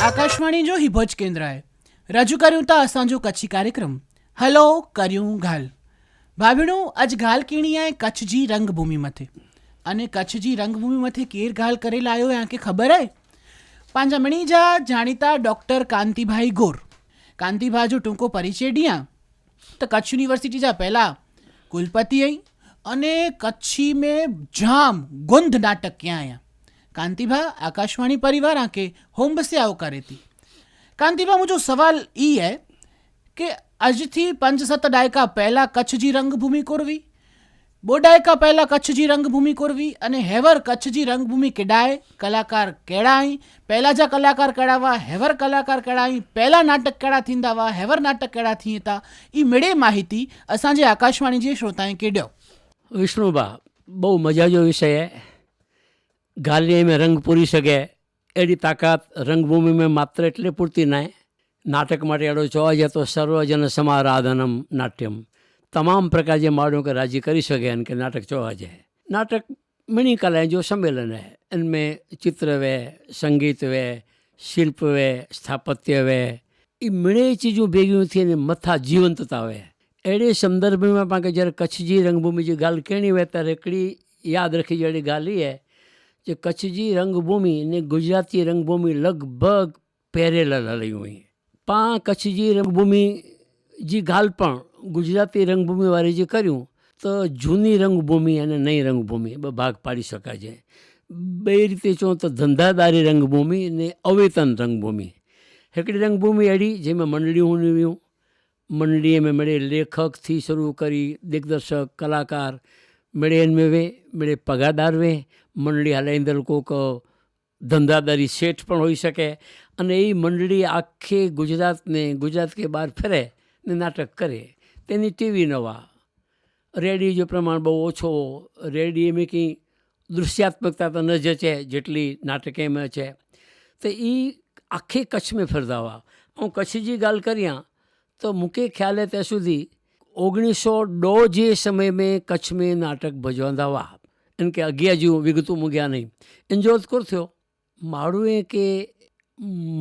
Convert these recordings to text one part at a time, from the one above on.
આકાશવાણી જો હિભોજ કેન્દ્રએ રજૂ કર્યું તા અસાંજો કચ્છી કાર્યક્રમ. હલો, કર્યું ઘાલ. ભાભીણું, આજ ઘાલ કીણીયાએ કચ્છજી રંગભૂમિ મથે. અને કચ્છજી રંગભૂમિ મથે કેર ઘાલ કરેલા આવ્યો યાં કે ખબર હે? પાંજામણી જા જાણીતા ડૉક્ટર કાંતિભાઈ ગોર. કાંતિભાઈ જો ટૂંકો પરિચય ડિયા તો કચ્છ યુનિવર્સિટી જા પહેલાં કુલપતિ અહીં અને કચ્છી મેં જામ ગુંધ નાટક ક્યાં આયા? કાंतिभा आकाशवाणी परिवार आके होम से આવકારી હતી કાંતિભા મુજો સવાલ ઈ હે કે આજથી પાંચ સાત ડાયકા પહેલાં કચ્છજી રંગભૂમિ કોરવી? બો ડાયકા પહેલાં કચ્છજી રંગભૂમિ કોરવી અને હેવર કચ્છજી રંગભૂમિ કેડાય? કલાકાર કેળાઈ, પહેલાં જા કલાકાર કેળાવા, હેવર કલાકાર કેળાઈ, પહેલાં નાટક કેળા થીંદાવા હેવર નાટક કેળા થીંતા એ મેળે માહિતી અસાંજે આકાશવાણી જે શ્રોતાએ કેડ્યો. વિષ્ણુબા બહુ મજાજો વિષય ગાલિયાએ મેં રંગ પૂરી શકે, એની તાકાત રંગભૂમિમાં માત્ર એટલે પૂરતી નાય નાટક માટે એડો જોવા જતો સર્વજન સમારાધનમ નાટ્યમ. તમામ પ્રકાર જે માળ્યો કે રાજી કરી શકે અને કે નાટક જોવા જાય. નાટક ઘણી કલા જો સંમેલન હે, એનમેં ચિત્ર વે સંગીત વે શિલ્પ વે સ્થાપત્ય વે એ મિણે ચીજો ભેગી નથી અને મથા જીવંતતા વે એડે સંદર્ભમાં પણ કે જ્યારે કચ્છજી રંગભૂમિ જે ગાલ કેણી વે ત્યારે એકડી યાદ રાખી જેડી ગાલી હે જે કચ્છજી રંગભૂમિ અને ગુજરાતી રંગભૂમિ લગભગ પેરેલલ હલી હોય પા કચ્છજી રંગભૂમિ જે ગાલપણ ગુજરાતી રંગભૂમિવાળી જે કર્યું, તો જૂની રંગભૂમિ અને નઈ રંગભૂમિ બે ભાગ પાડી શકાય છે. બે રીતે જો તો ધંધાદારી રંગભૂમિ અને અવેતન રંગભૂમિ. હિકડી રંગભૂમિ અડી જેમાં મંડળીઓ નિવ્યું મંડળીએ મેં મળે લેખકથી શરૂ કરી દિગ્દર્શક, કલાકાર, મળે એન મેવે મળે પગાદાર વે મંડળી હાલે અંદર કોઈક ધંધાદારી શેઠ પણ હોઈ શકે. અને એ મંડળી આખે ગુજરાતને, ગુજરાત કે બહાર ફરે ને નાટક કરે. તેની ટીવી નવા. રેડિયો પ્રમાણ બહુ ઓછો રેડિયો એમ કંઈ દૃશ્યાત્મકતા તો ન છે જેટલી નાટકે એમ છે. તો એ આખી કચ્છમાં ફરદાવા હું કચ્છજી ગાલ કર્યા તો મૂકે ખ્યાલે ત્યાં સુધી ઓગણીસો ડો જે સમય મેં કચ્છ મેં નાટક ભજવાંદાવા એમ કે અગિયાજીઓ વિગતો મૂક્યા નહીં. એન્જો કોર થયો માળુએ કે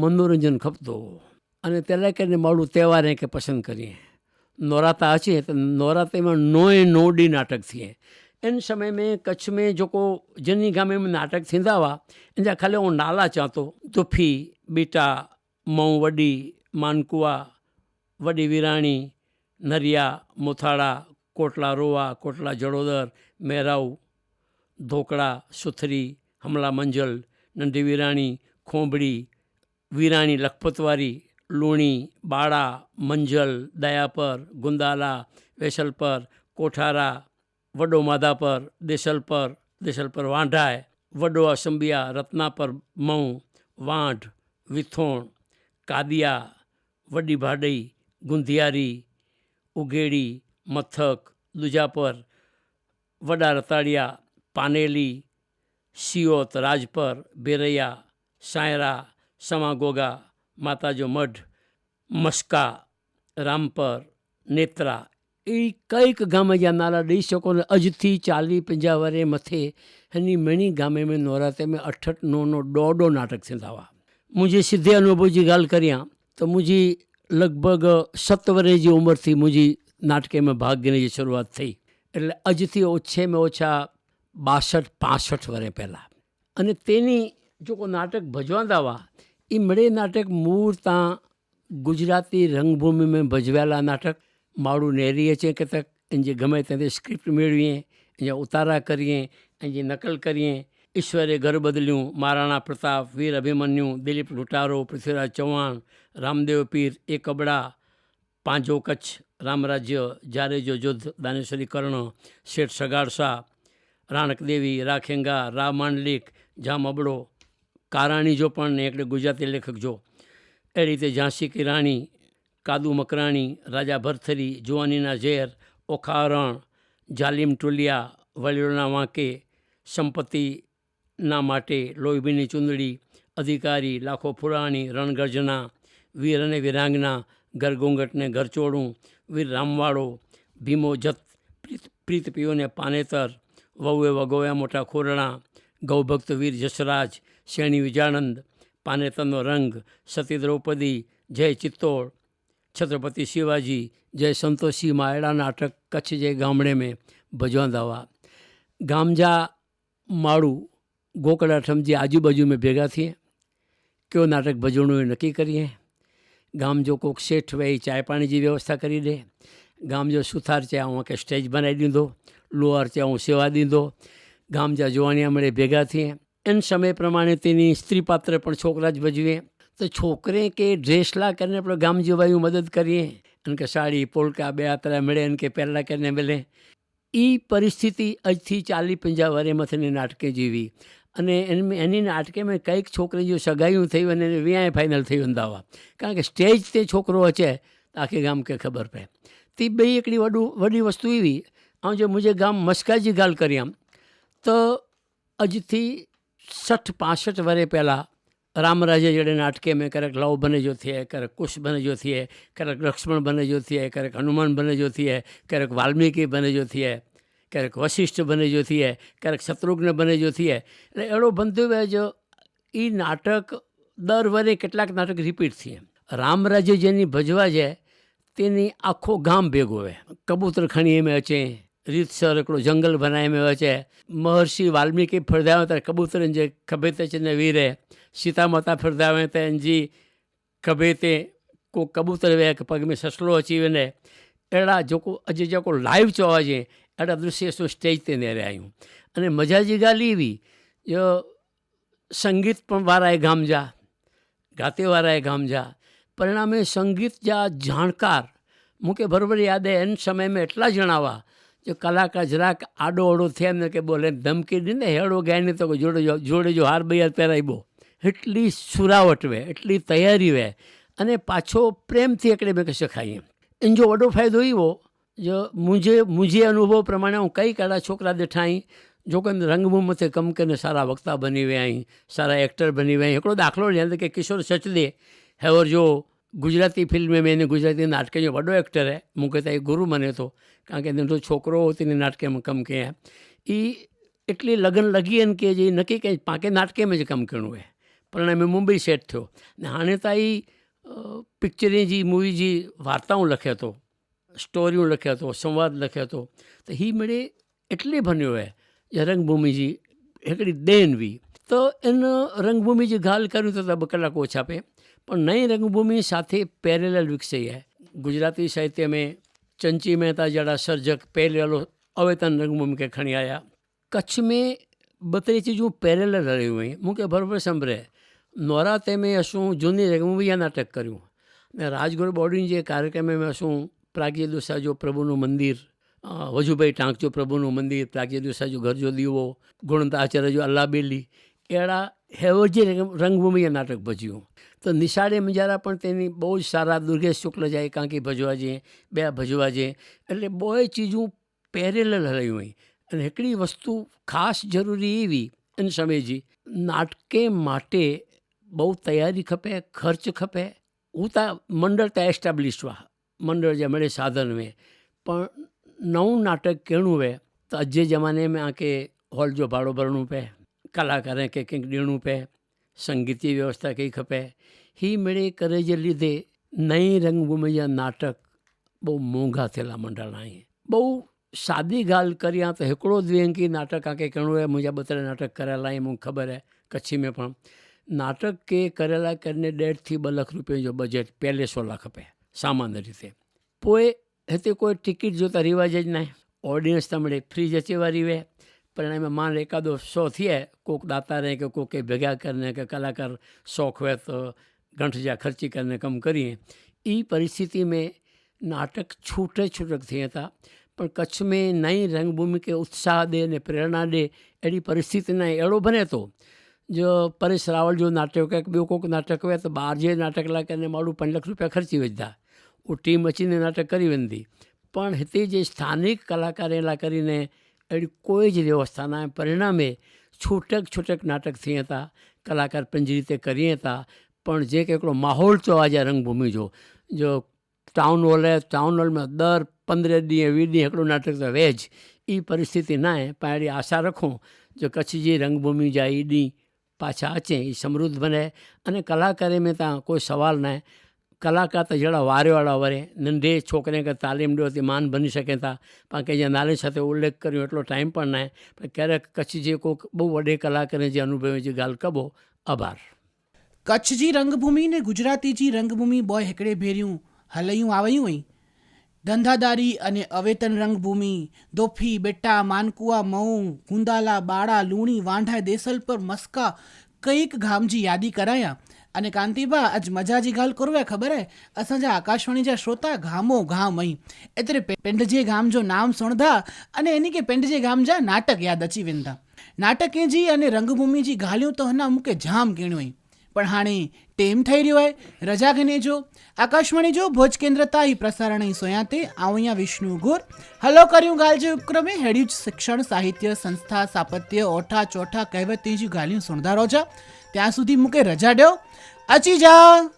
મનોરંજન ખપતો અને ત્યારે કરીને માળું તહેવારે કે પસંદ કરીએ. નોરાતા હશે તો નોરાતામાં નોએ નોડી નાટક થઈએ. इन समय में कच्छ में जेको जिनी गामे में नाटक थींदा हुआ इन जा खाली ऐं नाला चवां थो तुफी बीटा मऊ वॾी मानकुआ वॾी वीराणी नरिया मुथाड़ा कोटला रोआ कोटला जड़ोदर मेराऊ ધોકડા, સુથરી હમલા મંજલ નંદી વિરાણી ખોંભડી, વિરાણી લખપતવારી, લુણી, બાળા, મંજલ, દયાપર, ગુંદાલા, વેસલપર, કોઠારા, વડો માધાપર, દેસલપર દેસલપર વાંઢાય, વડો અસંબિયા, રત્નાપર મઉં, વાંઢ, વિથોણ, કાદિયા વડી ભાડઈ ગુંધિયારી, ઉઘેડી, મથક દુજાપર વડા રતાડિયા પાનેલી, સિયોત રાજપર, બેરૈયા, સાયરા, સમાગોગા, માતાજો મઢ, મસ્કા, રામપર, નેત્રા એ કંઈક ગામે જ્યાં નારા દઈ શકો ને અજથી ચાલી પંજાવરે મથે એની મણી ગામે મેં નોરાતે મેં અઠટ નો નો દોડો નાટક છે લાવા મુજે સીધે અનુભવ જી ગાલ કર્યા તો મુજી લગભગ સત વર્ષ જે ઉંમરથી મુજી નાટકે મેં ભાગ લેની શરૂઆત થઈ. એટલે અજથી ઓછે મેં ઓછા બાસઠ, પાસઠ વર્ષ પહેલાં. અને તેની જો કોઈ નાટક ભજવાદાવા એ મળે નાટક મૂળ ત્યાં ગુજરાતી રંગભૂમિમાં ભજવેલા નાટક. માળું નેરીએ છે કે તક જે ગમે તે સ્ક્રિપ્ટ મેળવીએ એ ઉતારા કરીએ જે નકલ કરીએ. ઈશ્વરે ઘર બદલ્યું, મહારાણા પ્રતાપ, વીર અભિમન્યુ, દિલીપ લૂંટારો, પૃથ્વીરાજ ચૌહાણ, રામદેવ પીર, એ કબડા, પાંજો કચ્છ રામરાજ્ય જ્યારે જો યુદ્ધ દાનેશ્વરી કર્ણ, શેઠ સગાડ શાહ રાણક દેવી, રાખેંગા રા માંડલિક જામ કારાણી જો પણ ને એટલે ગુજરાતી લેખક જો. એ રીતે ઝાંસી કી રાણી, કાદુ મકરાણી, રાજા ભરથરી, જુવાનીના ઝેર, ઓખારણ, જાલિમ ટુલિયા, વડીલોના વાંકે સંપત્તિના માટે લોહીબીની ચૂંદડી, અધિકારી, લાખો ફુરાણી રણગર્જના, વીર અને વીરાંગના ઘરઘોંઘટને ઘરચોળું વીર રામવાળો, ભીમો જત, પ્રીત પ્રીત પીઓને પાનેતર વહુએ વગોવ્યા મોટા ખોરણા, ગૌભક્ત વીર જસરાજ, શેણી વિજાનંદ પાનેતરનો રંગ, સતી દ્રૌપદી, જય ચિત્તોડ, છત્રપતિ શિવાજી, જય સંતોષી માયડા નાટક, કચ્છ જય ગામડે મેં ભજવાદાવા ગામજા માળું ગોકળા ઠમજી આજુબાજુ મેં ભેગા થઈએ કયો નાટક ભજવણું એ નક્કી કરીએ? ગામ જો કોઈક શેઠ હોય ચાય પાણીની વ્યવસ્થા કરી દે. ગામ જો સુથાર છે આમાં કે સ્ટેજ બનાવી દીધો. લોહાર ત્યાં હું સેવા દીધો. ગામ જ્યાં જોવાનિયા મળે ભેગા થઈએ. એન સમય પ્રમાણે તેની સ્ત્રી પાત્ર પણ છોકરા જ ભજવીએ. તો છોકરે કે ડ્રેસ લા કરીને આપણે ગામ જોવાયું મદદ કરીએ. અને કે સાડી, પોલકા, બે આતરા મળે અને કે પહેલાં કરીને મળે. એ પરિસ્થિતિ આજથી ચાલી પંજા વર્ષમાંથી નાટકે જીવી. અને એની એની નાટકેમાં કંઈક છોકરી જો સગાઈયું થયું અને એને વ્યાય ફાઇનલ થયું અંદાવા. કારણ કે સ્ટેજ તે છોકરો હશે આખી ગામ કે ખબર પડે. તે બે એકડી વડું, વડી વસ્તુ એવી આમ જો મુજે ગામ મસ્કાજી ગાલ કરી આમ તો આજથી સઠ પાસઠ વર્ષ પહેલાં રામરાજે जड़े नाटके में करक लव बने जो थिए करक कुश बने जो थिए करक लक्ष्मण बने जो थिए करक हनुमान बने जो थिए करक वाल्मीकि बने जो थिए ક્યારેક વશિષ્ઠ બને જો થઈએ ક્યારેક શત્રુઘ્ન બને જો થઈએ એટલે એડો બનતું હોય જો એ નાટક દર વરે કેટલાક નાટક રિપીટ થઈએ રામરાજ્ય જેની ભજવા છે તેની આખો ગામ ભેગો હોય કબૂતર ખણી એમ અચે રીતસર એકડો જંગલ બનાવ્યો છે. મહર્ષિ વાલ્મીકી ફરદાવે ત્યારે કબૂતરને જે ખભેતે છે ને વીરે, સીતા માતા ફરદાવે ત્યાં જી ખભેતે કો કબૂતર વે કે પગમે સસલો અચીવીને એડા જોકો અજે જોકો લાઈવ ચોવા છે એડા દૃશ્ય શું સ્ટેજ તે નેરે આવ્યું અને મજા જે ગાલી એવી, જો સંગીત પણ વારાએ ગામજા ગાતે વારાએ ગામજા પરિણામે સંગીત જા જાણકાર, મૂકે બરોબર યાદ હે એન સમયમાં એટલા જણાવા જો કલાકાર જરાક આડો ઓડો થયા ને કે બોલે ધમકી દીને હેડો ગયા ને તો જોડે જોડે જો હાર બૈયાર પહેરાવી બો એટલી સુરાવટ વે, એટલી તૈયારી વે. અને પાછો પ્રેમથી એકડે મેં કશે ખાઈએ. એનો જો વડો ફાયદો એવો જો મુજે મુજે અનુભવ પ્રમાણે હું કઈ કાઢા છોકરા દેઠાઈ જો કે રંગભૂમતે કમ કરીને સારા વક્તા બની વ્યા સારા એક્ટર બની વ્યા એકડો દાખલો લે કે કિશોર સચદે હેવર જો ગુજરાતી ફિલ્મે મેં એને ગુજરાતી નાટકનો વડો એક્ટર હે. મુકેતા એ ગુરુ મને તો. કારણ કે નંઢો છોકરો હતો એને નાટકમાં કમ કે એ એટલી લગન લગી એને કે જે નક્કી કે પાંકે નાટકેમાં જ કમ કર્યું હે. પણ અમે મુંબઈ સેટ થયો. ને હાણે તો એ પિક્ચરની જે મૂવી જે વાર્તાઓ લખ્યો હતો સ્ટોરીઓ લખ્યો હતો સંવાદ લખ્યો હતો તો હી મળે એટલે બન્યો હે. જે રંગભૂમિજી હેકડી દેનવી. તો એનો રંગભૂમિજી ગાલ કર્યું તો બે કલાક ઓછા આપે. પણ नई रंगभूमि સાથે પેરેલલ વિકસાઈ है ગુજરાતી સાહિત્ય में चंची मेहता जड़ा सर्जक पैरेलल अवेतन रंगभूमि के खणी आया कच्छ में ॿ टे चीजूं पैरेलल रहियूं हुयूं मूंखे बराबरि संभरे नवरात्रे में असूं झूनी रंगभूमि जा नाटक करियूं ऐं राजगुरु बॉडीनि जे कार्यक्रम में असूं प्रागीय दुसा जो प्रभुनो मंदरु वजूभाई टांक जो प्रभुनो मंदरु प्रागीय दुसा जो घर जो दीवो गुणंत आचार्य जो अल्ला बेली अहिड़ा हेवजी रंगभूमि जा नाटक भजियूं તો નિશાળે મિજારા પણ તેની બહુ જ સારા દુર્ગેશ શુક્લ જાય, કાંકી ભજવાજી, બે ભજવાજી. એટલે બહુ ચીજું પેરેલલ રહ્યું હોય. અને એકડી વસ્તુ ખાસ જરૂરી એવી અને સમયજી નાટકે માટે બહુ તૈયારી ખપે, ખર્ચ ખપે. હું ત્યાં મંડળ ત્યાં એસ્ટાબ્લિશ વા. મંડળ જે મળે સાધન મેં પણ નવું નાટક કેણું વે, તો અજે જમાને મેં આ કે હોલ જો ભાડો ભરણું પે, કલાકારે કે કંઈક દેણું પે. સંગીતની વ્યવસ્થા કઈ ખપે? હી મેળે કરે જે લીધે નઈ રંગભૂમિયા નાટક બહુ મોંઘા થયેલા મંડળના અહીં. બહુ સાદી ગાલ કરી આ તો હિકड़ो દ્વિઅંકી નાટક આંકે કણું એ મુજબ બતરે નાટક કરેલા એ મને ખબર હે, કચ્છી મેં પણ. નાટક કે કરેલા કરીને ડેઢથી બ લાખ રૂપિયા જો બજેટ પહેલે સો લાખ આપે, સામાન્ય રીતે. પોએ હેતે કોઈ ટિકિટ જોતા રિવાજ જ નહીં ઓડિયન્સ તમને ફ્રી જચેવા રીવે. परिणाम मान एकादो सौ थिए, कोक दाता रहे कि कोक भેગા કરીને કે કલાકાર શોખ હોય તો ગંઠજા ખર્ચી કરીને કમ કરીએ એ પરિસ્થિતિ મેં નાટક છૂટે છૂટક થયા હતા પણ કચ્છ મેં નઈ રંગભૂમિ કે ઉત્સાહ દે ને પ્રેરણા દે એવી પરિસ્થિતિ નહીં એડો બને તો જો પરેશ રાવલ જો નાટક કે બીજું કોઈક નાટક હોય તો બહાર જે નાટક લાગે એને મારું પાંચ લાખ રૂપિયા ખર્ચી વધતા હું ટીમ વચીને નાટક કરી વંદી પણ હિતે જે સ્થાનિક કલાકાર એલા કરીને એવી કોઈ જ વ્યવસ્થાના પરિણામે છૂટક છૂટક નાટક થઈ હતા કલાકાર પંજી રીતે કરી હતા પણ જે કે એકડો માહોલ છો આજે રંગભૂમિ જો જો ટાઉન હોલે ટાઉન હોલમાં દર પંદરે દી વીસ દી એકડું નાટક તો રહે જ એ પરિસ્થિતિ ના એ પણ એની આશા રાખું જો કચ્છ જે રંગભૂમિ જાય એ દી પાછા અચે એ સમૃદ્ધ બને અને કલાકારે મેં ત્યાં કોઈ સવાલ ના आहे कलाकार त जहिड़ा वारे वारा वरे नंढे छोकिरे खे तालीम ॾियो त मान बनी सघनि था पाण कंहिंजे नाले सां ते उल्लेख करियूं एतिरो टाइम पण न आहे पर क्यारेक कच्छ जे को બહુ વડે કલાકાર જે અનુભવ जी ॻाल्हि कबो આભાર કચ્છ जी रंगभूमि ने गुजराती जी रंगभूमि બોય हिकिड़े भेरियूं हलयूं आवयूं हुई ધંધાદારી અને અવેતન રંગભૂમિ દોફી બેટા માનકુવા મઉ ગુંદાલા બાળા લુણી વાંઢા દેસલ પર મસ્કા કઈક ગામજી યાદી કરાયા अने कांति बा अॼु मज़ा जी ॻाल्हि करो आहे ख़बर आहे असांजा आकाशवाणी जा श्रोता घामो घाम आई एतिरे पिंड जे घाम जो नाम सुणंदा अने इन खे पिंड जे घाम जा नाटक यादि अची वेंदा नाटके जी अने रंगभूमि जी ॻाल्हियूं त हुन मूंखे जाम कहिणियूं आहिनि પણ હાणे टेम થઈ રહ્યો आहे રજા ગને જો આકાશવાણી જો ભોજ કેન્દ્ર તા હી પ્રસારણ હી સોયા તે આવયા વિષ્ણુ ગોર હલો કર્યું ગાલ જે ઉપક્રમે હેડ્યું શિક્ષણ સાહિત્ય સંસ્થા સાપત્ય ઓઠા ચોઠા કહેવત જી ગાલ્યું સુણદારો જા ત્યાં સુધી મૂકે રજા ડ્યો 阿주 이.